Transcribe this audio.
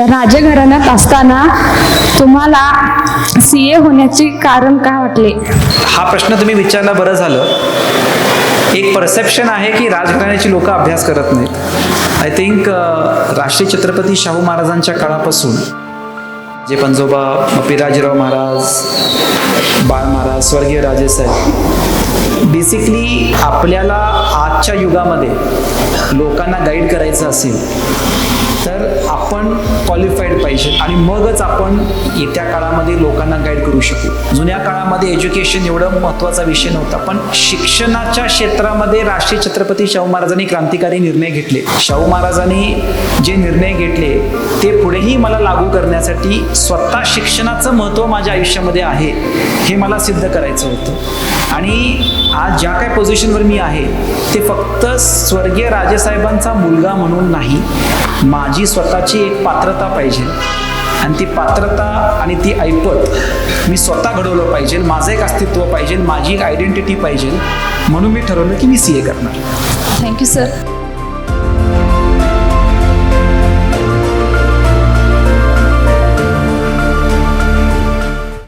राजघराण्यात असताना तुम्हाला सी ए होण्याचे कारण काय वाटले? हा प्रश्न तुम्ही विचारला बरं झालं. एक परसेप्शन आहे की राजघराण्याची लोक अभ्यास करत नाहीत. आय थिंक राष्ट्रीय छत्रपती शाहू महाराजांच्या काळापासून जे पंजोबा पिराजीराव महाराज बाळ महाराज स्वर्गीय राजेसाहेब बेसिकली आपल्याला आजच्या युगामध्ये लोकांना गाईड करायचं असेल तर आपण पाहिजे. आणि मगच आपण येत्या काळामध्ये लोकांना गाईड करू शकू. जुन्या काळामध्ये एज्युकेशन एवढं महत्त्वाचा विषय नव्हता पण शिक्षणाच्या क्षेत्रामध्ये राष्ट्रीय छत्रपती शाहू महाराजांनी क्रांतिकारी निर्णय घेतले. शाहू महाराजांनी जे निर्णय घेतले ते पुढेही मला लागू करण्यासाठी स्वतः शिक्षणाचं महत्त्व माझ्या आयुष्यामध्ये आहे हे मला सिद्ध करायचं होतं. आणि आज ज्या काय पोझिशनवर मी आहे ते फक्त स्वर्गीय राजेसाहेबांचा मुलगा म्हणून नाही माझी स्वतःची एक पात्रता पाहिजे. आणि ती पात्रता आणि ती ऐपत मी स्वतः घडवलं पाहिजे माझं एक अस्तित्व पाहिजे माझी एक आयडेंटिटी पाहिजे म्हणून मी ठरवलं की मी सी ए करणार. Thank you sir